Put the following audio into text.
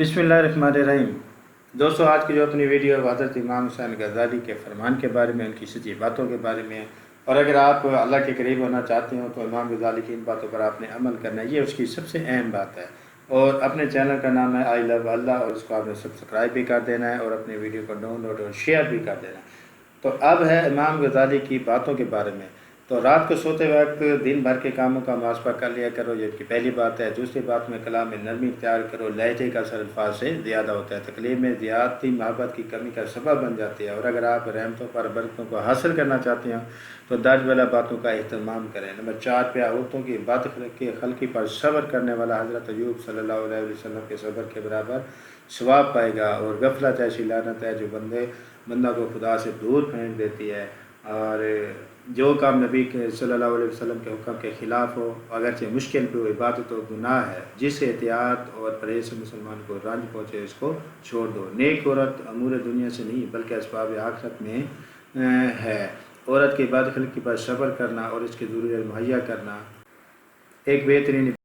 بسم اللہ الرحمن الرحیم۔ دوستو، آج کی جو اپنی ویڈیو ہے، حضرت امام حسین غزالی کے فرمان کے بارے میں، ان کی سچی باتوں کے بارے میں۔ اور اگر آپ اللہ کے قریب ہونا چاہتے ہو تو امام غزالی کی ان باتوں پر آپ نے عمل کرنا ہے۔ یہ اس کی سب سے اہم بات ہے۔ اور اپنے چینل کا نام ہے آئی لو اللہ اور اس کو آپ نے سبسکرائب بھی کر دینا ہے اور اپنے ویڈیو کو ڈاؤن لوڈ اور شیئر بھی کر دینا ہے۔ تو اب ہے امام غزالی کی باتوں کے بارے میں۔ تو رات کو سوتے وقت دن بھر کے کاموں کا محاسبہ کر لیا کرو، یہ کی پہلی بات ہے، دوسری بات میں کلام میں نرمی اختیار کرو، لہجے کا اثر الفاظ سے زیادہ ہوتا ہے، تکلیف میں زیادتی، محبت کی کمی کا سبب بن جاتی ہے اور اگر آپ رحمتوں پر، برکتوں کو حاصل کرنا چاہتے ہیں تو درج والا باتوں کا اہتمام کریں۔ نمبر چار پہ عورتوں کی بد کی خلقی پر صبر کرنے والا حضرت ایوب صلی اللہ علیہ وسلم کے صبر کے برابر ثواب پائے گا اور غفلت ایسی لعنت ہے جو بندے، بندہ کو خدا سے دور پھینک دیتی ہے۔ اور جو کام نبی کے صلی اللہ علیہ وسلم کے حکم کے خلاف ہو، اگرچہ مشکل پہ عبادت و گناہ ہے، جس احتیاط اور پرہیز سے مسلمان کو رنج پہنچے، اس کو چھوڑ دو۔ نیک عورت امور دنیا سے نہیں، بلکہ اسباب آخرت میں ہے۔ عورت کے بعد خلقی پر صبر کرنا اور اس کی ضروریت مہیا کرنا ایک بہترین